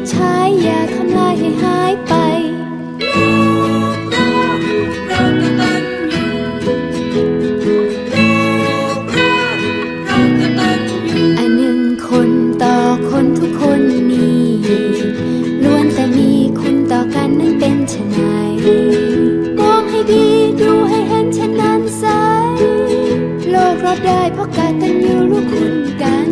กชายอย่าทำลายให้หายไปเรากตัญญูเรากตัญญูอันหนึ่งคนต่อคนทุกคนนี้ล้วนแต่มีคุณต่อกันนั้นเป็นชนไหนมองให้ดีดูให้เห็นเช่นนั้นไซโลกรับได้เพราะการตันยูรู้คุณกัน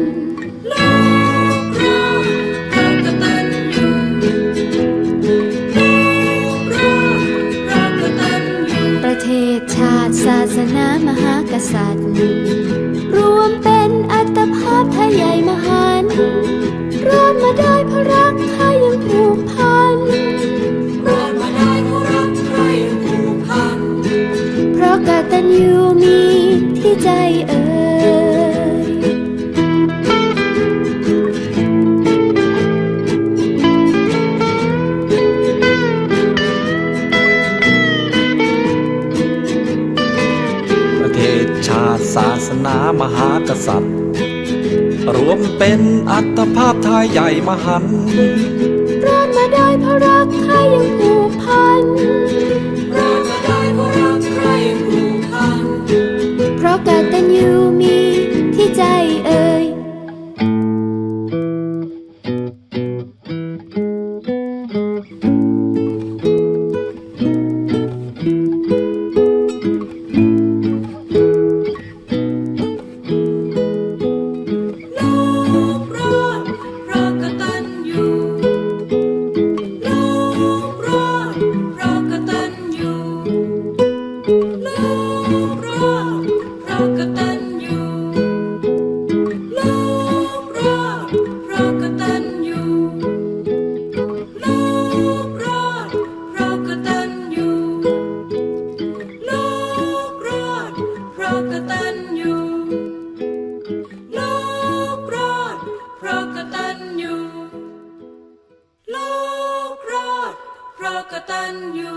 ศาสนามหากษัตริย์ รวมเป็นอัตภาพไทยใหญ่มหันต์รอดมาได้เพราะรักไทยยังผูกพันรอดมาได้เพราะรักใครผูกพัน เพราะกตัญญูมีที่ใจเอ่ย ศาสนามหากษัตริย์ รวมเป็นอัตภาพไทยใหญ่มหันต์ กตัญญูโลกรอดเพราะกตัญญูโลกรอดเพราะกตัญญู